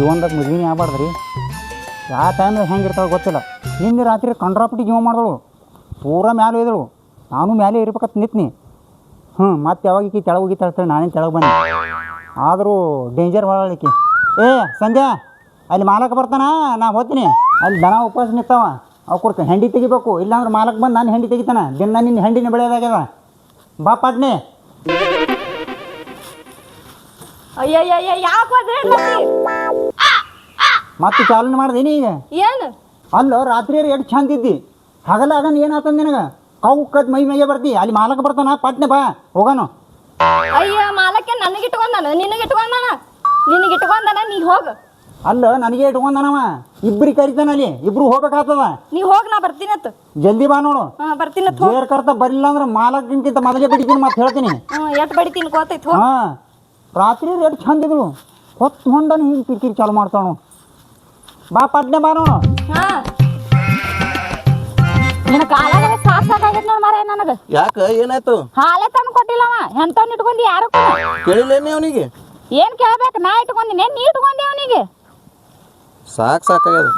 ಜೀವನದಾಗ ಮದುವೆನೇ ಆಗ್ಬಾರ್ದು ರೀ ಯಾವ ಟೈಮ್ದಾಗ ಹೆಂಗೆ ಇರ್ತಾವೆ ಗೊತ್ತಿಲ್ಲ. ನಿನ್ನೆ ರಾತ್ರಿ ಕಂಡ್ರಾಪಟ್ಟಿ ಜೀವ ಮಾಡಿದಳು. ಪೂರ ಮ್ಯಾಲೆ ಒಯ್ದಳು. ನಾನು ಮ್ಯಾಲೆ ಇರ್ಬೇಕಂತ ನಿಂತ್ನಿ. ಹ್ಞೂ ಮತ್ತೆ ಯಾವಾಗ ಈಕಿ ತೆಳಗೆ ಹೋಗಿ ತಳ್ತಾಳೆ ನಾನೇನು ಕೆಳಗೆ ಬಂದೆ ಆದರೂ ಡೇಂಜರ್ ಮಾಡಲಿಕ್ಕೆ ಏ, ಸಂಧ್ಯಾ, ಅಲ್ಲಿ ಮಾಲಕ ಬರ್ತಾನ? ನಾ ಹೋಗ್ತೀನಿ ಅಲ್ಲಿ ದನ ಉಪವಾಸ ನಿಂತಾವ. ಅವು ಕೊಡ್ತೇನೆ ಹೆಂಡಿ ತೆಗಿಬೇಕು. ಇಲ್ಲಾಂದ್ರೆ ಮಾಲಕ್ ಬಂದು ನಾನು ಹೆಂಡಿ ತೆಗಿತಾನೆ. ದಿನ ನಿನ್ನ ಹೆಂಡಿನ ಬೆಳೆಯೋದಾಗ್ಯದ. ಬಾ ಪಾಟ್ನೆ ಅಯ್ಯಯ್ಯಯ್ಯ ಯಾಕೆ? ಮತ್ತೆ ಚಾಲನೆ ಮಾಡ್ದೇನಿ ಈಗ? ಏನು? ಅಲ್ಲೋ ರಾತ್ರಿ ಎಷ್ಟು ಚಂದ ಇದ್ದಿ? ಹಗಲ ಆಗನ್ ಏನಾತಂದ ನಿನಗೆ? ಕವು ಕದ್ ಮೈ ಮೈಗೆ ಬರ್ತಿ ಅಲ್ಲಿ ಮಾಲಕ ಬರ್ತಾನ ಪಟ್ನೆ ಬಾ ಹೋಗೋನು. ಅಯ್ಯ ಮಾಲಕ್ಕೆ ನನಗೆ ಇಟ್ಕೊಂಡಾನ ನಿನಗೆ ಇಟ್ಕೊಂಡಾನ ನಿನಗೆ ಇಟ್ಕೊಂಡನ ನೀ ಹೋಗ. ಅಲ್ಲ ನನಗೆ ಇಟ್ಕೊಂಡನವ ಇಬ್ರಿಗೆ ಕರಿತಾನ ಅಲ್ಲಿ. ಇಬ್ರು ಹೋಗ್ಬೇಕಾಗ್ತದ ನೀ ಹೋಗ ನಾ ಬರ್ತೀನತ್ ಜಲ್ದಿ ಬಾ ನೋಡು. ಹಾ ಹೋಗ್. ಜೇರ್ ಕರ್ತ ಬರಲಿಲ್ಲ ಅಂದ್ರೆ ಮಾಲಕ್ಕಿಂತ ಮೊದಲೇ ಬಿಡ್ತೀನಿ ಮತ್ತೆ ಹೇಳ್ತೀನಿ. ಹ್ಞೂ ಎಟ್ ಬಡಿತೀನಿ ಹೋಗ್. ಹಾ ರಾತ್ರಿ ರೇಟ್ ಚಂದ ಇದ್ರು. ಹೊತ್ತು ಹೊಂಡನ ಹಿಂಗೆ ಕಿರಿಕಿರಿ ಚಾಲು ಮಾಡ್ತಾವ ಬಾ ಪಟ್ನೆ ಬಾ ನೋಡು ಹಾ. ನಿನ್ನ ಕಾಲಾಗ ಸಾಕ್ ಸಾಕಾಗೈತ್ ನೋಡ್ ಮಾರ ನನಗ. ಯಾಕ ಏನಾಯ್ತು? ಹಾಲೆ ತಂದು ಕೊಟ್ಟಿಲ್ಲವ ಎಂತವ್ನ ಇಟ್ಕೊಂಡಿ ಯಾರು ಕೇಳಿಲ್ಲೇನೆ ಅವನಿಗೆ? ಏನ್ ಕೇಳ್ಬೇಕು? ನಾ ಇಟ್ಕೊಂಡಿನಿ. ನೀ ಇಟ್ಕೊಂಡಿ ಅವನಿಗೆ. ಸಾಕ್ ಸಾಕಾಗ್ಯದ.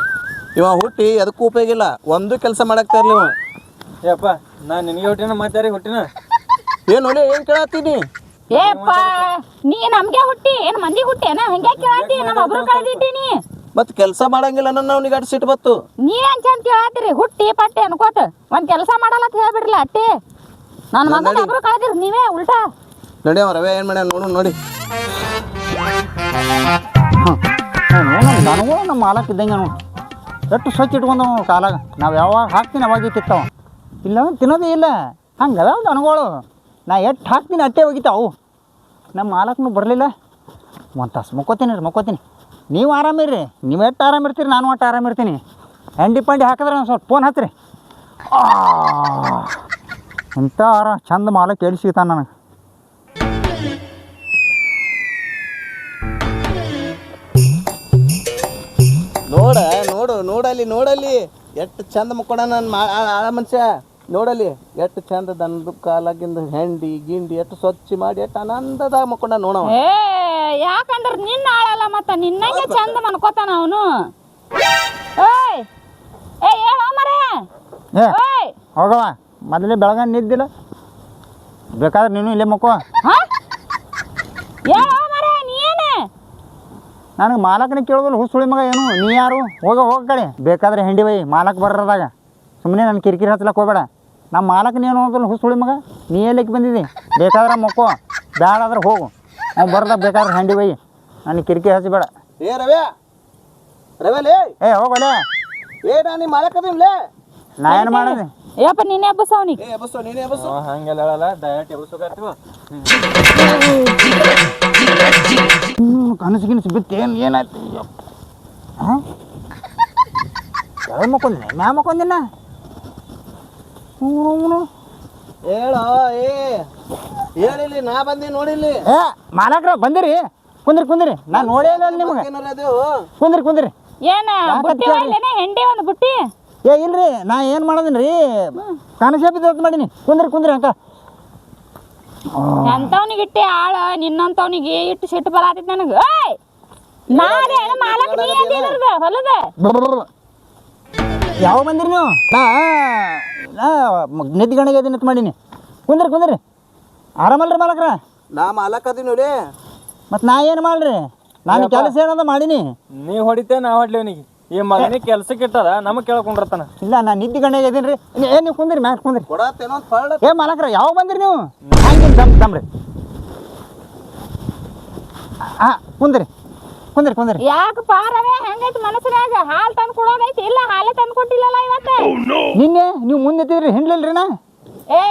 ಇವ ಹುಟ್ಟಿ ಅದಕ್ಕೂ ಉಪಯೋಗ ಇಲ್ಲ. ಒಂದು ಕೆಲಸ ಮಾಡಕ್ತಾ ಇರ್ಲಿ ಇವ. ಯಪ್ಪ ನಾ ನಿನಗೆ ಹುಟ್ಟಿನ ಮಾತಾರಿ ಹುಟ್ಟಿನ? ಏನು ನೋಡಿ ಏನು ಕೇಳತ್ತೀನಿ? ಏಪ್ಪ ನೀ ನಮ್ಗೆ ಹುಟ್ಟಿ ಏನ್ ಮಂದಿ ಹುಟ್ಟಿ ಏನ ಹಂಗೆ ಕೇಳತ್ತಿ? ನಮ್ಮ ಒಬ್ರು ಕಳೆದಿಟ್ಟಿನಿ ಮತ್ತೆ ಕೆಲಸ ಮಾಡಂಗಿಲ್ಲ ನನ್ನ ಅವ್ನಿಗೆ ಅಡ್ ಸಿಟ್ಟು ಬತ್ತು ನೀ ಅಂತ ಕೇಳತ್ತೀರಿ ಹುಟ್ಟಿ ಪಟ್ಟೆ ಅನ್ಕೋತ ಒಂದ್ ಕೆಲಸ ಮಾಡಲ್ಲ ಅಂತ ಹೇಳ್ಬಿಡ್ರಲ್ಲ ಅಟ್ಟಿ ನನ್ನ ಮಗನ ಒಬ್ರು ಕಳೆದಿರಿ ನೀವೇ ಉಲ್ಟಾ ನಡಿ ಅವ ರವೆ ಏನು ಮಾಡ್ಯಾನ ನೋಡು ನೋಡಿ ನನಗೂ ನಮ್ಮ ಮಾಲಕ್ ಇದ್ದಂಗೆ ನೋಡು ಎಷ್ಟು ಸ್ವಚ್ಛ ಇಟ್ಕೊಂಡು ಕಾಲಾಗ ನಾವು ಯಾವಾಗ ಹಾಕ್ತೀನಿ ಅವಾಗ ತಿತ್ತಾವ ಇಲ್ಲ ತಿನ್ನೋದೇ ಇಲ್ಲ ಹಂಗದ ದನಗಳು ನಾ ಎಷ್ಟು ಹಾಕ್ತೀನಿ ಅಟ್ಟೆ ಒಗಿತಾವು ನಮ್ಮ ಮಾಲಕ್ನು ಬರಲಿಲ್ಲ ಒಂದು ತಾಸು ಮುಕ್ಕೋತೀನಿ ರೀ ಮಕ್ಕೋತೀನಿ ನೀವು ಆರಾಮಿರ್ರಿ ನೀವು ಎಷ್ಟು ಆರಾಮಿರ್ತೀರಿ ನಾನು ಒಟ್ಟು ಆರಾಮಿರ್ತೀನಿ ಎಂಡಿ ಪಂಡಿ ಹಾಕಿದ್ರೆ ಒಂದು ಸ್ವಲ್ಪ ಫೋನ್ ಹತ್ತಿರಿ ಇಂಥ ಆರಾಮ್ ಚಂದ ಮಾಲ ಕೇಳಿ ಸಿಗ್ತಾನೆ ನನಗೆ? ನೋಡ, ನೋಡು, ನೋಡಲ್ಲಿ ನೋಡಲ್ಲಿ. ಎಷ್ಟು ಚಂದ ಮಕ್ಕೊಡ ನನ್ನ ಆಳ ಮನುಷ್ಯ. ನೋಡಲ್ಲಿ ಎಷ್ಟು ಚಂದ ದನದ ಕಾಲಾಗಿಂದ ಹೆಂಡಿ ಗಿಂಡಿ ಎಷ್ಟು ಸ್ವಚ್ಛ ಮಾಡಿ ಎಷ್ಟು ಆನಂದದಾಗ ಮಕ್ಕೊಂಡ ನೋಡವ. ಏ ಯಾಕಂದ್ರ ನಿನ್ನ ಆಳಲ್ಲ ಮತ್ತ ನಿನ್ನಂಗೆ ಚಂದ ಮನ್ಕೋತಾನ ಅವನು. ಏಯ್ ಏ ಹೇಳೋ ಮರೆ. ಏ ಏಯ್. ಹೋಗವ ಮೊದಲೇ ಬೆಳಗ ನಿದ್ದಿಲ್ಲ. ಬೇಕಾದ್ರೆ ನೀನು ಇಲ್ಲೇ ಮಕ್ಕೋ. ಹಾ? ಹೇಳೋ ಮರೆ ನನಗೆ ಮಾಲಕನ ಕೇಳೋದಿಲ್ಲ ಹುಸುಳಿ ಮಗ ಏನು ನೀ ಯಾರು? ಹೋಗ ಹೋಗ ಕಡೆ. ಬೇಕಾದ್ರೆ ಹೆಂಡಿ ಬೈ ಮಾಲಕ್ ಬರ್ರದಾಗ. ಸುಮ್ಮನೆ ನನ್ನ ಕಿರಿಕಿರಿ ಹಚ್ಲಕ್ಕೆ ಹೋಗಬೇಡ. ನಮ್ಮ ಮಾಲಕನ ನೀನು ಹೋಗಲ್ಲ ಹುಸುಳಿ ಮಗ. ನೀ ಎಲ್ಲಕ್ಕೆ ಬಂದಿದ್ದಿ ಬೇಕಾದ್ರೆ ಮಕ್ಕೋ. ಬೇಡಾದ್ರೆ ಹೋಗು. ಅವ್ನು ಬರ್ದ ಬೇಕಾದ್ರೆ ಹೆಂಡಿ ಬೈ. ನನ್ನ ಕಿರಿಕಿರಿ ಹಚ್ಚಬೇಡ ಏ ರವೆ ರವೆಲೇ ಏ ಹೋಗಲೇ. ಏ ನಾ ನಿಮ್ಮ ಮಾಡಕದಿನ್ಲೇ ನಾ ಏನು ಮಾಡಿದೆ? ಯಪ್ಪ ನೀನೇ ಹಬ್ಬಸ ಅವನಿಗೆ. ಏ ಬಸ್ಸು ನೀನೇ ಹಬ್ಬಸ ಹಂಗೆಲ್ಲ ಹೇಳಲ್ಲ ಡಯಟ್ ಹಬ್ಬಸ ಹ್ಞೂ ಕನಸು ಗಿನಸು ಬಿತ್ತು. ಏನು ಏನಾಯ್ತು? ಹಾಂ? ಯಾವ ಮಕ್ಕೊಂದಿನ? ಮ್ಯಾ ಮಕ್ಕೊಂದಿನ? ಹ್ಞೂ ಹೇಳೋ ಏ ಹೇಳಿಲ್ಲಿ ನಾ ಬಂದಿ ನೋಡಿಲ್ಲಿ. ಏ ಮಾಲಕ್ರ ಬಂದಿರಿ. ಕುಂದ್ರಿ ಕುಂದ್ರಿ. ನಾ ನೋಡೇ ಇಲ್ಲ ನಿಮಗೆ. ಅದು? ಕುಂದ್ರಿ ಕುಂದ್ರಿ. ಏನ ಬುಟ್ಟಿ? ಹೆಂಡಿ ಒಂದು ಬುಟ್ಟಿ? ಏ ಇಲ್ರಿ ನಾ ಏನು ಮಾಡೋದಿನಿ ರೀ ಕನಸೇ ಬಿದ್ದ ಮಾಡೀನಿ. ಕುಂದ್ರಿ ಕುಂದ್ರಿ ಅಂಕ ಎಂತವನಿಗೆ ಇಟ್ಟಿ ಆಳ ನಿನ್ನಂತವನಿಗೆ ಇಟ್ಟು ಸಿಟ್ಟು ಬರಾತೈತಿ ನನಗೆ. ಏಯ್ ನಾರೇ ಮಾಲಕ್ ನೀ ಹೊಲದ? ಯಾವ ಬಂದಿರಿ ನೀವು? ನಾ ನಾ ನಿದ್ಗಣಿಗೆ ಅದನ್ನ ಮಾಡೀನಿ. ಕುಂದ್ರಿ ಕುಂದ್ರಿ. ಆರಾಮಲ್ರಿ ಮಾಲಕ್ರ? ನಾ ಮಾಲಕದಿ ನೋಡಿ. ಮತ್ತು ನಾ ಏನು ಮಾಡ್ರಿ ನಾನು ಕೆಲಸ ಏನಂದ ಮಾಡೀನಿ. ನೀ ಹೊಡಿತೇ ನಾ ಹೊಡ್ಲಿ ಅವನಿಗೆ. ಈ ಮಗನಿಗೆ ಕೆಲ್ಸಕ್ಕೆ ಇಟ್ಟದ ನಮಗೆ ಕೇಳ್ಕೊಂಡಿರ್ತಾನ ಇಲ್ಲ ನಾ ನಿದ್ದಿ ಗಣ್ಯಾಗ ಇದೀನಿ ರೀ ಏ ನೀವು ಕುಂದ್ರಿ ಮ್ಯಾಕ್ ಕುಂದ್ರಿ. ಕೊಡತ್ತೇನೋ ಅಂತ ಏ ಮಾಲಕ್ರ ಯಾವ ಬಂದಿರಿ ನೀವು? ಹಂಗೆ ದಮ್ ಹಾಂ ಕುಂದ್ರಿ. ಕುಂದ್ರಿ ಕುಂದ್ರಿ. ಯಾಕೆ ಪಾರವೇ ಹೆಂಗೈತಿ ಮನಸ್ಸಿನಾಗ ಹಾಲು ತಂದು ತಂದು ಕೊಟ್ಟಿಲ್ಲಲ್ಲ ಇವತ್ತೆ ನಿನ್ನೆ ನೀವು ಮುಂದೆ ಎತ್ತಿದ್ರಿ ಹಿಂಡ್ಲಿಲ್ರಿ ನಾ ಏ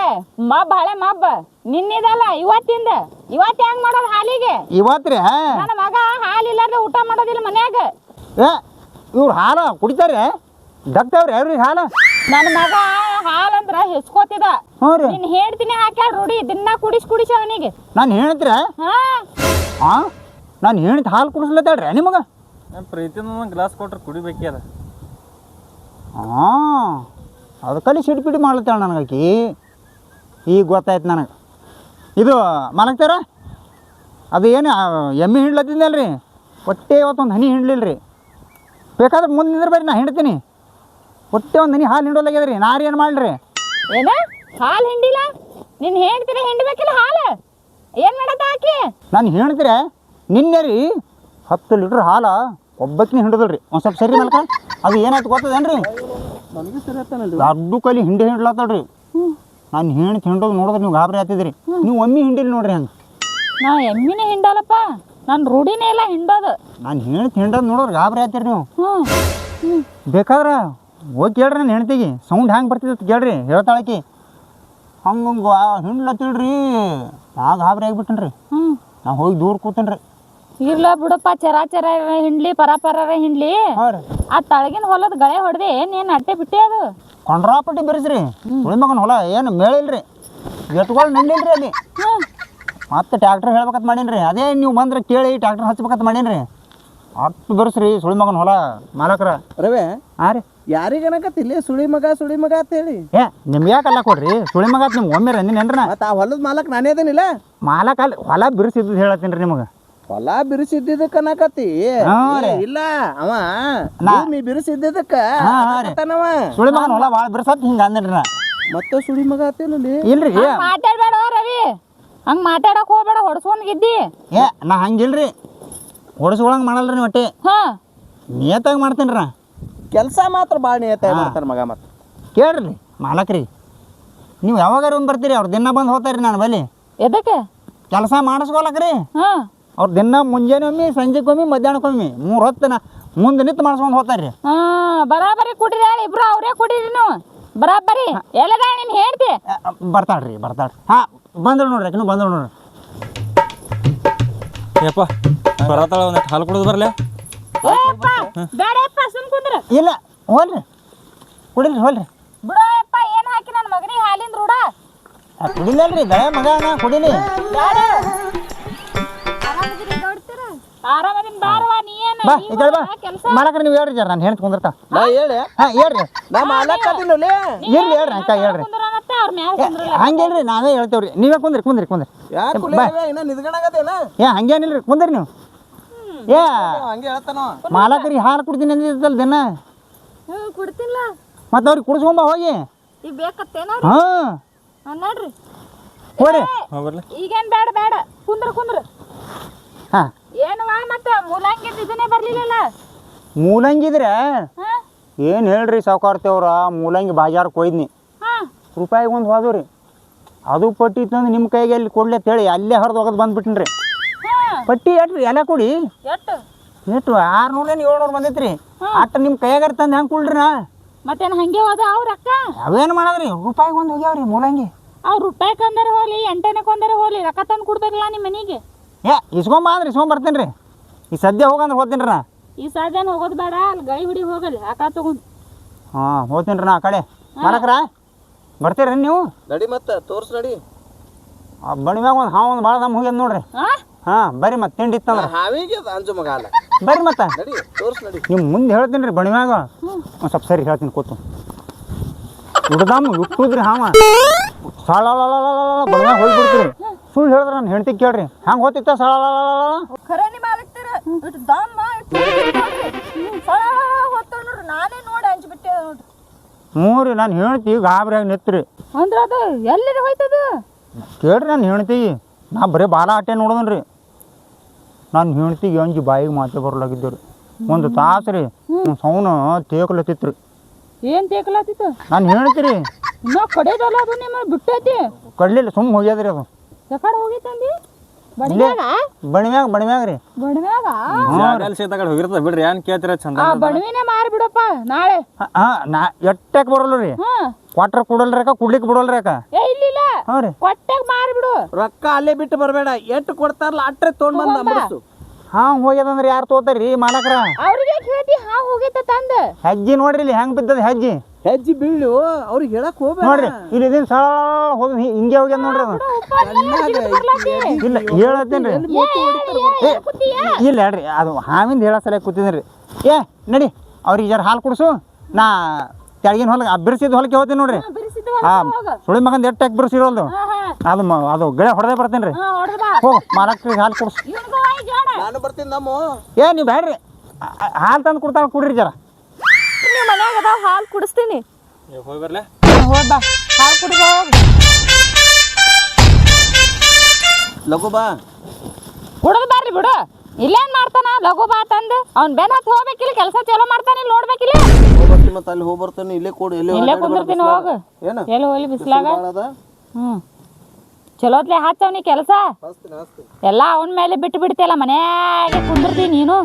ಮಬ್ಬ ಹಳೆ ಮಬ್ಬ. ನಿನ್ನಿದಲ್ಲ ಇವತ್ತಿಂದ. ಇವತ್ತು ಹೆಂಗ್ ಮಾಡೋದು ಹಾಲಿಗೆ? ಇವತ್ರಿ ರೀ ನನ್ನ ಮಗ ಹಾಲು ಇಲ್ಲಾರ್ದೆ ಊಟ ಮಾಡೋದಿಲ್ಲ ಮನ್ಯಾಗ. ಏ ಇವ್ರು ಹಾಲು ಕುಡಿತಾರೆ? ಡಕ್ತಾವ್ರಿ ಯಾರು ಹಾಲು? ನನ್ನ ಮಗ ಹಾಲು ಅಂದ್ರ ಹೆಸ್ಕೋತಿದ ಹ್ಞೂ ರೀ. ನಿನ್ ಹೇಳ್ತೀನಿ ಹಾಕ್ಯಾಳ ರೂಢಿ ದಿನ ಕುಡಿಸ್ ಕುಡಿಸಿ ಅವನಿಗೆ. ನಾನು ಹೇಳ್ತೀರ? ಹಾ. ಹಾಂ ನಾನು ಹೇಳಿದ ಹಾಲು ಕುಡಿಸ್ಲತ್ತಾಳ್ರಿ ನಿಮಗೆ? ಪ್ರೀತಿನ ಗ್ಲಾಸ್ ಕೊಟ್ರೆ ಕುಡಿಬೇಕೇ ಅದ. ಹಾಂ ಅದಕ್ಕಲ್ಲಿ ಸಿಡಿ ಪಿಡಿ ಮಾಡ್ಲತ್ತಾಳ ನನಗೆ ಆಕಿ. ಈಗ ಗೊತ್ತಾಯ್ತು ನನಗೆ. ಇದು ಮಲಗ್ತಾರ? ಅದು ಏನು ಎಮ್ಮೆ ಹಿಂಡ್ಲತ್ತಿದ್ದಲ್ಲ ರೀ ಹೊಟ್ಟೆ ಇವತ್ತೊಂದು ಹನಿ ಹಿಂಡ್ಲಿಲ್ಲ ರೀ ಬೇಕಾದ್ರೆ ಮುಂದೆ ನಿಂದ್ರೆ ಬರ್ರಿ ನಾ ಹಿಂಡ್ತೀನಿ. ಒಟ್ಟೆ ಒಂದು ಹನಿ ಹಾಲು ಹಿಂಡೋಲಾಗ್ಯದ ರೀ ನಾರು ಏನು ಮಾಡ್ರಿ ಏನು? ಹಾಲು ಹಿಂಡಿಲ್ಲ? ನಿನ್ನ ಹೇಳ್ತೀರಿ ಹಿಂಡ್ಬೇಕಿಲ್ಲ ಹಾಲು? ಏನು ಮಾಡತ್ತ ಆಕಿ? ನಾನು ಹೇಳ್ತೀರ ನಿನ್ನೆ ರೀ ಹತ್ತು ಲೀಟ್ರ್ ಹಾಲು ಒಬ್ಬಕ್ಕಿನ ಹಿಂಡದಲ್ರಿ. ಒಂದು ಸ್ವಲ್ಪ ಸರಿ ಮಲ್ಕ. ಅದು ಏನಾಯ್ತು ಗೊತ್ತದೇನ್ರಿ? ನನಗೆ ಸರಿ ಆಯ್ತಾನಲ್ರಿ ದೊಡ್ಡ ಕೈಲಿ ಹಿಂಡಿ ಹಿಂಡ್ಲಾತಾಳ್ರಿ. ನಾನು ಹೆಣ್ತಿ ಹಿಂಡೋದು ನೋಡಿದ್ರೆ ನೀವು ಗಾಬರಿ ಆಗ್ತಿದ್ರಿ ನೀವು ಒಮ್ಮೆ ಹಿಂಡಿಲ್ ನೋಡ್ರಿ ಹಂಗೆ. ನಾ ಎಮ್ಮಿನೇ ಹಿಂಡಲ್ಲಪ್ಪ. ನನ್ನ ರೂಢಿನೇ ಇಲ್ಲ ಹಿಂಡೋದು. ನಾನು ಹೆಣ್ತಿ ಹಿಂಡೋದು ನೋಡೋರು ಗಾಬರಿ ಆಗ್ತೀರಿ ನೀವು. ಬೇಕಾದ್ರೆ ಹೋಗಿ ಕೇಳ್ರಿ ನನ್ನ ಹೆಣ್ತಿಗೆ. ಸೌಂಡ್ ಹ್ಯಾಂಗೆ ಬರ್ತಿದ್ದೆ ಕೇಳ್ರಿ ಹೇಳ್ತಾಳಕಿ. ಹಂಗೆ ಹಿಂಡ್ಲತ್ತಿಳ್ರಿ. ನಾ ಗಾಬರಿ ಆಗ್ಬಿಟ್ಟನ್ರಿ. ಹ್ಮ್. ನಾ ಹೋಗಿ ದೂರ ಕೂತನ್ರಿ. ಇರ್ಲ ಬಿಡಪ್ಪ ಚರಾಚರ ಹಿಂಡ್ಲಿ ಪರಾಪರ ಹಿಂಡ್ಲಿ. ಆ ತಳಗಿನ ಹೊಲದ ಗಳೆ ಹೊಡೆದೆ ನೀನ್ ಅಟ್ಟೆ ಬಿಟ್ಟೆ ಅದು? ಕೊಂಡ್ರಾಪಟ್ಟಿ ಬೆರೆಸ್ರಿ. ಮಗನ ಹೊಲ ಏನು ಮೇಳಿಲ್ರಿ. ಎತ್ಕೊಳ್ಳಿ ನಂಡಿಲ್ರಿ ಅಲ್ಲಿ. ಮತ್ತೆ ಟ್ಯಾಕ್ಟ್ರ್ ಹೇಳ್ಬೇಕಂತ ಮಾಡೀನಿ ರೀ ಅದೇ ನೀವು ಬಂದ್ರೆ ಕೇಳಿ ಟ್ಯಾಕ್ಟರ್ ಹಚ್ಬೇಕಂತ ಮಾಡೀನಿ ರೀ ಅಷ್ಟು ಬೆರೆಸ್ರಿ ಸುಳಿ ಮಗನ ಹೊಲ ಮಾಲಕರ. ರವೆ ಹಾಂ ರೀ. ಯಾರಿಗನಕತ್ತಿಲ್ಲ ಸುಳಿ ಮಗ ಸುಳಿ ಮಗ ಅಂತ ಹೇಳಿ? ಏ ನಿಮ್ಗೆ ಅಲ್ಲ ಕೊಡ್ರಿ? ಸುಳಿ ಮಗ ನಿಮ್ಗೆ ಒಮ್ಮೆ ಅಂದಿನೇನ್ರಿ ಮತ್ತೆ ಆ ಹೊಲದ ಮಾಲಕ್ ನಾನೇ ಅದೇನಿಲ್ಲ ಮಾಲಕ ಅಲ್ಲಿ ಹೊಲ ಬಿರುಸಿದ್ದು ಹೇಳತ್ತೀನಿ ರೀ ನಿಮಗೆ. ಹೊಲ ಬಿರುಸಿದ್ದಿದ್ದಕ್ಕ. ಇಲ್ಲ ಅವ ನಾ- ಭೂಮಿ ಬಿರುಸಿದ್ದಿದ್ದಕ್ಕ. ಸುಳಿ ಮಗನ ಹೊಲ ಭಾಳ ಬಿರುಸತ್ ಹಿಂಗೆ ನಾ. ಮತ್ತೆ ಸುಳಿ ಮಗ ಆತೇನಲ್ಲಿ ಇಲ್ರಿ ಮಾತಾಡ್ಬೇಡ ರವಿ. ಹಂಗ ಮಾತಾಡಕ್ ಹೋಗ್ಬೇಡ ಹೊಡ್ಸ್ಕೊಂಡ್ ಗಿದ್ದಿ ಏ ನಾ ಹಂಗಿಲ್ರಿ. ಹೊಡ್ಸ್ಕೊಳಂಗೆ ಮಾಡಲ್ರಿ ನೀವು ಒಟ್ಟೆ. ಹಾ. ನಿಯತ್ತಾಗಿ ಮಾಡ್ತೀನಿ ರೀ ಕೆಲಸ ಮಾತ್ರ ಭಾಳ ನಿಯತ ಮಾಡ್ತಾನ ಮಗ ಮತ್ತ ಕೇಳ್ರಿ ಮಾಲಕ್ರಿ. ನೀವು ಯಾವಾಗಾರ ಒಂದು ಬರ್ತೀರಿ ಅವ್ರು ದಿನ ಬಂದು ಹೋಗ್ತಾರ್ರಿ ನಾನು ಬಲಿ ಎದಕ್ಕೆ? ಕೆಲಸ ಮಾಡಿಸ್ಕೊಳಕ್ರಿ ಹಾ. ಅವ್ರು ದಿನ ಮುಂಜಾನೆ ಒಮ್ಮೆ ಸಂಜೆಗೊಮ್ಮೆ ಮಧ್ಯಾಹ್ನಕ್ಕೊಮ್ಮೆ ಮೂರು ಹೊತ್ತು ನಾ ಮುಂದೆ ನಿಂತು ಮಾಡ್ಸ್ಕೊಂಡು ಹೋಗ್ತಾರೆ ರೀ ಹಾ ಬರಾಬರಿ ಹೇಳಿ ಇಬ್ರು ಅವರೇ ಕುಡೀರಿ ನೀವು ಬರಾಬರಿ. ಎಲ್ಲದ ನೀನು ಹೇಳ್ತಿ ಬರ್ತಾಳ್ರಿ ಬರ್ತಾಳ್ರಿ. ಹಾಂ ಬಂದ್ರು ನೋಡ್ರಿ ಆಕಿನೂ ಬಂದ್ರು ನೋಡ್ರಿ. ಯಪ್ಪ ಬರತಾಳ ಒಂದಿಟ್ಟು ಹಾಲು ಕುಡಿದು ಬರಲೇ? ಏಪ್ಪ ಬೇಡಪ್ಪ ಸುಮ್ ಕುಂದ್ರ. ಇಲ್ಲ ಹೋಲ್ರಿ. ಕುಡಿಲ್ರಿ ಹೋಲ್ರಿ. ಬಿಡಪ್ಪ ಏನು ಹಾಕಿ ನನ್ನ ಮಗನಿಗೆ ಹಾಲಿನ ರೂಢ? ಕುಡಿಲಲ್ರಿ ದಯ ಮಗ ನಾ ಕುಡಿಲಿ. ಬೇಡ. ಬಾ ಈ ಕಡೆ ಬಾ. ಕೆಲಸ? ಮಾಲಕ್ರಿ ನೀವು ಹೇಳ್ರಿ ಜರ ನಾನು ಹೆಣ್ತು ಕುಂದಿರ್ತಾ. ನಾ ಹೇಳಿ. ಹಾಂ ಹೇಳ್ರಿ. ನಾ ಮಾಲಕ್ ಅದಿನಲ್ಲಿ ಇರ್ಲಿ ಹೇಳ್ರಿ ಅಕ್ಕ ಹೇಳ್ರಿ. ಕುಂದ್ರನತ್ತ ಅವ್ರ ಮ್ಯಾಲ ಕುಂದ್ರಲ್ಲ. ಹಂಗೆ ಹೇಳ್ರಿ ನಾವೇ ಹೇಳ್ತೇವ್ರಿ. ನೀವೇ ಕುಂದ್ರಿ ಕುಂದ್ರಿ ಕುಂದ್ರಿ. ಯಾಕೆ. ಇನ್ನ ನಿದ್ಗಣಗದೇನ ಏ ಹಂಗೇನಿಲ್ರಿ ಕುಂದ್ರಿ ನೀವು. ಏ. ಹಂಗೆ ಹೇಳ್ತಾನೋ ಮಾಲಕರಿಗೆ ಹಾಲು ಕುಡ್ತೀನಿ ಅಂದಿದ್ದಲ್ಲ ದಿನ. ಹ್ಞೂ ಕುಡ್ತಿಲ್ಲ. ಮತ್ತೆ ಅವ್ರಿಗೆ ಕುಡಿಸ್ಕೊಂಬ ಹೋಗಿ. ಈಗ ಬೇಕತ್ತೇನ ಹಾಂ. ನೋಡ್ರಿ. ಹೋರಿ ಹೋಗಿ ಈಗೇನ್ ಬೇಡ ಬೇಡ. ಕುಂದ್ರ ಕುಂದ್ರ. ಹಾಂ. ಏನವಾ ಮತ್ತೆ ಮೂಲಂಗಿ ಇದನ್ನೇ ಬರ್ಲಿಲ್ಲಲ್ಲ? ಮೂಲಂಗಿದ್ರೆ? ಏನು ಹೇಳ್ರಿ ಸಾವುಕಾರ್ತಿಯವ್ರ ಮೂಲಂಗಿ ಬಾಜಾರಕ್ಕೆ ಕೊಯ್ದ್ನಿ ರೂಪಾಯಿ ಒಂದು ಹೋದವು ರೀ ಅದು ಪಟ್ಟಿ ತಂದು ನಿಮ್ಮ ಕೈಗೆ ಅಲ್ಲಿ ಕೊಡ್ಲಿ ಅಂತೇಳಿ ಅಲ್ಲೇ ಹರಿದು ಹೋಗೋದು ಬಂದ್ಬಿಟ್ಟಿನಿ ರೀ ಪಟ್ಟಿ ಎಟ್ರಿ ಎಲ್ಲ ಕೊಡಿ. ಎಷ್ಟು ಎಷ್ಟು ಆರ್ನೂರೇನು ಏಳ್ನೂರು ಬಂದೈತೆ ರೀ ಅಟ್ಟ ನಿಮ್ಮ ಕೈಯಾಗಾರ ತಂದು ಹೆಂಗೆ ಕೊಡ್ರಿ ನಾ ಮತ್ತೇನು ಹಂಗೆ ಹೋದ ಅವ್ರ ಅಕ್ಕ? ಅವೇನು ಮಾಡೋದ್ರಿ? ರೂಪಾಯಿಗೆ ಒಂದು ಹೋಗ್ಯಾವ್ರಿ ಮೂಲಂಗಿ. ಅವ್ರು ರೂಪಾಯಿ ಕಂದರ ಹೋಲಿ ಎಂಟನೇ ಕೊಂದರ ಹೋಲಿ ರೊಕ್ಕ ತಂದು ಕೊಡ್ಬೇಕಲ್ಲ ನಿಮ್ಮ ಮನೆಗೆ? ಏ ಇಸ್ಕೊಂಬ ಅಂದ್ರೆ ಇಸ್ಕೊಂಬರ್ತೀನಿ ರೀ. ಈ ಸದ್ಯ ಹೋಗಂದ್ರೆ ಹೋಗ್ತೀನಿ ರೀ ನಾ. ಈ ಸಾಧ್ಯನ ಹೋಗೋದು ಬೇಡ ಅಲ್ಲಿ ಗೈ ಹುಡಿ ಹೋಗಲಿ ಆಕ ತಗೊಂಡು. ಹಾಂ ಹೋಗ್ತೀನಿ ರೀ ನಾ ಆ ಕಡೆ. ಮಾಡಕ್ರ ಬರ್ತೀರಿ ನೀವು? ನಡಿ ಮತ್ತೆ ತೋರ್ಸ್ ನಡಿ. ಆ ಬಣಿಮ್ಯಾಗ ಒಂದು ಹಾವು ಒಂದು ಭಾಳ ನಮ್ಮ ಹೋಗ್ಯದ ನೋಡ್ರಿ. ಹಾ? ಹಾಂ ಬರ್ರಿ ಮತ್ತೆ ತಿಂಡಿ ಇತ್ತಂದ್ರೆ. ಹಾವಿಗೆ ಅದ್ ಅಂಜು ಮಗ ಅಲ್ಲ. ಬರ್ರಿ ಮತ್ತೆ. ನಡಿ ತೋರ್ಸ್ ನಡಿ. ನಿಮ್ಮ ಮುಂದೆ ಹೇಳ್ತೀನಿ ರೀ ಬಣಿಮ್ಯಾಗ ಒಂದು ಸ್ವಲ್ಪ ಸರಿ ಹೇಳ್ತೀನಿ ಕೂತು. ಹುಡ್ದಾಮ್ ಹುಟ್ಟುದ್ರಿ ಹಾವ. ಸಾಳ ಹೋಗಿ ಹೋಗ್ಬಿಡ್ತೀರಿ ಸುಳ್ಳು ಹೇಳಿದ್ರೆ ನನ್ನ ಹೆಂಡತಿ ಕೇಳ್ರಿ. ಹಂಗೆ ಹೋತಿತ್ತ ಸಳ ಖರೆ ನಿಮ್ಮ ಆಲಕ್ತಿರ ಇಟ್ಟು ದಮ್ಮ ಹೊತ್ತ ನೋಡ್ರಿ ನಾನೇ ನೋಡಿ ಹಂಚ್ಬಿಟ್ಟೆ ನೋಡ್ರಿ. ಹ್ಞೂ ರೀ ನಾನು ಹೆಣ್ತಿ ಗಾಬರಿಯಾಗಿ ನಿತ್ರಿ. ಅಂದ್ರ ಅದು ಎಲ್ಲಿ ಹೋಯ್ತದ? ಕೇಳ್ರಿ ನಾನು ಹೆಣ್ತಿ ನಾ ಬರೀ ಬಾಲ ಆಟೆ ನೋಡೋದನ್ರಿ. ನಾನು ಹೆಣ್ತಿಗೆ ಅಂಜಿ ಬಾಯಿಗೆ ಮಾತೆ ಬರ್ಲಾಗಿದ್ದರು. ರೀ ಒಂದು ತಾಸು ರೀ ಸೌನ ತೇಕ್ಲತ್ತಿತ್ರಿ. ಏನ್ ತೇಕಲಾತಿತ್ತು ನಾನು ಹೇಳ್ತೀರಿ ಇನ್ನ ಕಡೆದಲ್ಲ ಅದು ನಿಮ್ಮ ಬಿಟ್ಟೈತಿ. ಕಡ್ಲಿಲ್ಲ ಸುಮ್ಮ ಹೋಗ್ಯದ್ರಿ ಅದು. ಯಾಕಡೆ ಹೋಗಿತ್ತಂದಿ? ಬಡಿಮ್ಯಾಗ ಬಣಿಮ್ಯಾಗ ಬಣಿಮ್ಯಾಗ ರೀ. ಬಡಿಮ್ಯಾಗ ಜಾಗ ಸೀತಾಗಡೆ ಹೋಗಿರ್ತದ ಬಿಡ್ರಿ ಏನ್ ಕೇಳ್ತೀರ ಚಂದ ಆ ಬಡವಿನೇ ಮಾರಿ ಬಿಡಪ್ಪ ನಾಳೆ. ಹಾಂ ನಾ ಬರಲ್ಲ ರೀ? ಹಾ ಕ್ವಾಟ್ರ್ ಕೊಡಲ್ರಿ ಅಕ್ಕ ಕುಡ್ಲಿಕ್ಕೆ ಬಿಡಲ್ರಿ ಅಕ್ಕ. ಏ ಇಲ್ಲಿಲ್ಲ. ಹಾಂ ರೀ. ಕೊಟ್ಟಾಗ ಮಾರಿ ಬಿಡು ರೊಕ್ಕ ಅಲ್ಲೇ ಬಿಟ್ಟು ಬರಬೇಡ ಎಷ್ಟು ಕೊಡ್ತಾರಲ್ಲ ಅಟ್ರೆ ತೊಗೊಂಡ್ ಬಂದು ಅಂಬಿಡ್ಸು. ಹಾಂ ಹೋಗ್ಯದಂದ್ರೆ ಯಾರು ತೋತಾರಿ ಮಾಲಕ್ರ? ಅವ್ರಿಗೆ ಹೇಳ್ತಿ ಹಾ ಹೋಗೈತ ತಂದ. ಹೆಜ್ಜೆ ನೋಡ್ರಿ ಇಲ್ಲಿ ಹೆಂಗ್ ಬಿದ್ದದ ಹೆಜ್ಜೆ? ಹೆಜ್ಜೆ ಬೀಳು ಅವ್ರಿಗೆ ಹೇಳಕ್ ಹೋಗ್ಬೇಡ ನೋಡ್ರಿ ಇಲ್ಲಿ ಇದೀನಿ ಸಳ ಹೋಗಿ ಹಿಂಗೆ ಹೋಗ್ಯದ ನೋಡ್ರಿ ಅದು ಇಲ್ಲ ಹೇಳತ್ತೇನ್ರಿ ಇಲ್ಲ ಹೇಳ್ರಿ ಅದು ಹಾವಿಂದ ಹೇಳ ಸಲ ಕೂತಿದ್ದೀನಿ ರೀ ಏ ನಡಿ ಅವ್ರಿಗೆ ಜರ ಹಾಲು ಕುಡಿಸು ನಾ ಕೆಳಗಿನ ಹೊಲಕ್ಕೆ ಬಿರ್ಸಿದ ಹೊಲಕ್ಕೆ ಹೋಗ್ತೀನಿ ನೋಡ್ರಿ ಹಾಂ ಸುಳಿ ಮಗಂದು ಎಷ್ಟು ಹಾಕಿ ಬಿರ್ಸಿರೋಲ್ದು ಅದು ಮ- ಅದು ಗಿಡ ಹೊಡೆದೇ ಬರ್ತೀನಿ ರೀ ಹಾ ಹೊಡೆದ ಬಾ ಹೋಗು ಮಾಲಕ್ರಿಗೆ ಹಾಲು ಕುಡಿಸು ಇವ್ನಿಗೂ ಜೋಡ ನಾನು ಬರ್ತೀನಿ ನಮ್ಮ ಏ ನೀವು ಬ್ಯಾಡ್ರಿ ಹಾಲು ತಂದು ಕೊಡ್ತಾಳೆ ಕುಡ್ರಿ ಜರ ನೀವು ಮನ್ಯಾಗ ಅದಾವ ಹಾಲು ಕುಡಿಸ್ತೀನಿ. ಹೋಗಿ ಬರ್ಲೆ. ಹೋಗ್ ಬಾ. ಹಾಲು ಕುಡಿದ ಲಘು ಬಾ. ಕುಡಿದು ಬರ್ರಿ ಬಿಡು. ಇಲ್ಲೇನ್ ಮಾಡ್ತಾನ? ಲಘು ಬಾ ತಂದು. ಅವ್ನ್ ಬೆನ್ ಹತ್ತಿ ಹೋಗ್ಬೇಕಿಲ್ಲ ಕೆಲಸ ಚಲೋ ಮಾಡ್ತಾನೆ ಇಲ್ಲಿ ನೋಡ್ಬೇಕಿಲ್ಲ. ಹೋಗಿ ಬರ್ತೀನಿ ಮತ್ತೆ ಅಲ್ಲಿ ಹೋಗಿ ಬರ್ತಾನೆ. ಇಲ್ಲೇ ಕೊಡು ಎಲ್ಲಿ ಇಲ್ಲೇ ಕುಂದಿರ್ತೀನಿ ಹೋಗು. ಏನು? ಎಲ್ಲಿ ಹೋಗ್ಲಿ ಬಿಸ್ಲಾಗ? ಹ್ಞೂ ಚಲೋತ್ಲೆ ಹಚ್ಚವ್ನಿ ಕೆಲಸ? ಎಲ್ಲ ಅವನ ಮೇಲೆ ಬಿಟ್ಟು ಬಿಡ್ತಿಯಲ್ಲ ಮನ್ಯಾಗೆ ಕುಂದಿರ್ತೀನಿ ನೀನು.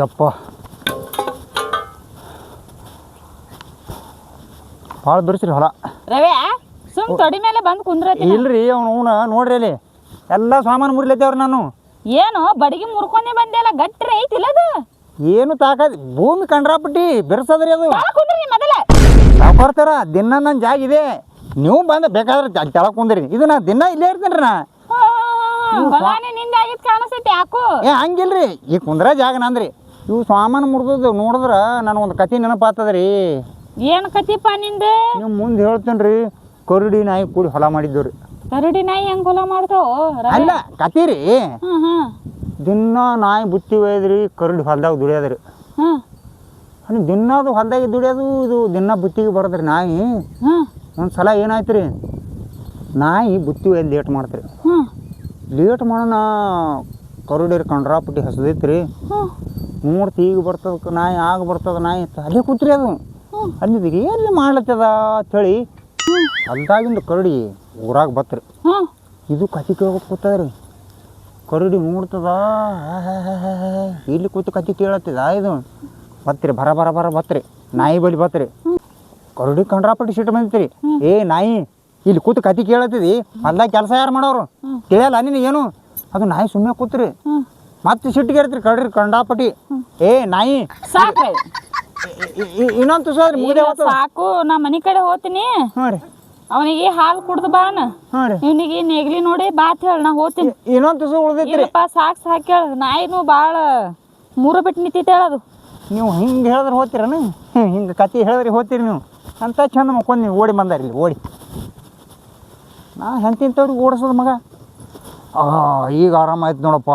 ಯಪ್ಪ. ಭಾಳ ಬಿರ್ಸ್ರಿ ಹೊಲ. ರವೆ ಸುಮ್ ತೊಡಿ ಮೇಲೆ ಬಂದು ಕುಂದ್ರತಿ ಇಲ್ರಿ ಅವ್ನು ಅವನ ನೋಡ್ರಿ ಅಲ್ಲಿ. ಎಲ್ಲ ಸಾಮಾನು ಮುರಿಲತ್ತೇವ್ರಿ ನಾನು. ಏನು ಬಡಗಿ ಮುರ್ಕೊಂಡೆ ಬಂದೆಲ್ಲ ಗಟ್ರಿ ಐತಿಲ್ಲ ಅದು? ಏನು ತಾಕ ಭೂಮಿ ಕಂಡ್ರಾಪಟ್ಟಿ ಬಿರ್ಸದ್ರಿ ಅದು. ಬರ್ತಾರ ಕುಂದ್ರಿ ಮೊದಲ. ಸಾವ್ಕಾರ್ತಾರ ದಿನ ನನ್ನ ಜಾಗ ಇದೆ. ನೀವು ಬಂದ ಬೇಕಾದ್ರೆ ಕೆಳಗ್ ಕುಂದ್ರಿ. ಇದು ನಾ ದಿನ ಇಲ್ಲೇ ಇರ್ತೇನ್ರಿ ನಾ. ಕಾಣಿಸ್ತೈತಿ ಯಾಕೋ? ಏ ಹಂಗಿಲ್ರಿ. ಈ ಕುಂದ್ರ ಜಾಗ ನಂದ್ರಿ ಇವು ಸಾಮಾನು ಮುರಿದದ್ದು ನೋಡಿದ್ರೆ ನನಗೊಂದು ಒಂದು ಕತೆ ನೆನಪಾತದ್ರಿ. ಏನ್ ಕತಿಪ್ಪ ನಿಂದ? ನೀವು ಮುಂದೆ ಹೇಳ್ತೇನೆ ರೀ ಕರುಡಿ ನಾಯಿ ಕೂಡಿ ಹೊಲ ಮಾಡಿದ್ದು ರೀ ಕರಡಿ ನಾಯಿ ಹೆಂಗ್ ಹೊಲ ಮಾಡ್ತಾವ? ಅಲ್ಲ ಕತೆ ರೀ. ಹ್ಮ್ ಹ್ಮ್. ದಿನ ನಾಯಿ ಬುತ್ತಿ ಒಯ್ದ್ರಿ ಕರುಡಿ ಹೊಲ್ದಾಗ ದುಡಿಯೋದ್ರಿ. ಹ್ಮ್. ಅಲ್ಲಿ ದಿನ ಅದು ಹೊಲ್ದಾಗ ದುಡಿಯೋದು ಇದು ದಿನ ಬುತ್ತಿಗೆ ಬರೋದ್ರಿ ನಾಯಿ. ಹ್ಮ್. ಒಂದು ಸಲ ಏನಾಯ್ತು ರೀ ನಾಯಿ ಬುತ್ತಿ ಒಯ್ದು ಲೇಟ್ ಮಾಡ್ತೀರಿ. ಲೇಟ್ ಮಾಡೋಣ ಕರುಡೇರಿ ಕಂಡ್ರಾಪಟ್ಟಿ ಹಸದೈತಿ ರೀ ಮೂರ್ತಿ ಈಗ ಬರ್ತದ ನಾಯಿ ಆಗ ಬರ್ತದ ನಾಯಿ ಅಲ್ಲೇ ಕೂತ್ರಿ ಅದು. ಹ್ಮ್. ಅಂದಿದ್ರಿ ಎಲ್ಲಿ ಮಾಡ್ಲತ್ತದ ಅಂತೇಳಿ. ಅಲ್ದಾಗಿಂದು ಕರಡಿ ಊರಾಗ ಬತ್ರಿ. ಇದು ಕತಿ ಕೇಳಕ್ಕೆ ಕೂತದ್ರಿ. ಕರಡಿ ಮೂಡ್ತದ. ಆಹಾಹಾಹಾ. ಇಲ್ಲಿ ಕೂತು ಕತಿ ಕೇಳತ್ತದ ಇದು. ಬತ್ರಿ ಬರ ಬರ ಬರ ಬತ್ರಿ. ನಾಯಿ ಬಲಿ ಬತ್ರಿ. ಕರಡಿ ಕಂಡ್ರಾಪಟ್ಟಿ ಸಿಟ್ಟು ಬಂದಿತ್ರಿ. ಏ ನಾಯಿ ಇಲ್ಲಿ ಕೂತು ಕತಿ ಕೇಳತ್ತಿದಿ ಹೊಲ್ದಾಗ ಕೆಲಸ ಯಾರು ಮಾಡೋರು? ಕೇಳಲ್ಲ ನಿನಗೆ ಏನು? ಅದು ನಾಯಿ ಸುಮ್ಮನೆ ಕೂತ್ರಿ. ಮತ್ತೆ ಸಿಟ್ಟಿಗೆ ಕಡ್ರಿ ಕಂಡಾಪಟಿ ಏ ನಾಯಿ. ಸಾಕ್ರಿ. ಇ- ಇನ್ನೊಂದು ತುಸದ್ರಿ ಮುಗಿದೇ ಇಲ್ಲ, ಸಾಕು. ನಾ ಮನೆ ಕಡೆ ಹೋತೀನಿ. ಅವನಿಗೆ ಹಾಲು ಕುಡ್ದು ಬಾನ ಇವನಿಗೆ ನೇಗ್ಲಿ ನೋಡಿ ಬಾತ್ ಹೇಳ ನಾ ಹೋತೀನಿ. ಇನ್ನೊಂದು ತುಸು ಉಳ್ದೈತ್ರಿ. ಇಲ್ಲಪ್ಪ ಸಾಕ್ ಸಾಕ್ ಹೇಳ. ನಾಯಿನೂ ಭಾಳ ಮೂರು ಬಿಟ್ಟು ನಿಂತೈತೆ ಹೇಳದು ನೀವು ಹಿಂಗೆ ಹೇಳಿದ್ರೆ ಹೋಗ್ತೀರನ? ಹಿಂಗೆ ಕತೆ ಹೇಳಿದ್ರೆ ಹೋಗ್ತೀರಿ ನೀವು. ಅಂತ ಚಂದ ಮಕ್ಕೊಂಡು ನೀವು ಓಡಿ ಬಂದಾರಿ ಇಲ್ಲಿ ಓಡಿ. ನಾ ಹೆಂಡ್ತಿಂತವ್ರಿಗೆ ಓಡಿಸೋದು ಮಗ ಈಗ ಆರಾಮಾಯ್ತು ನೋಡಪ್ಪ.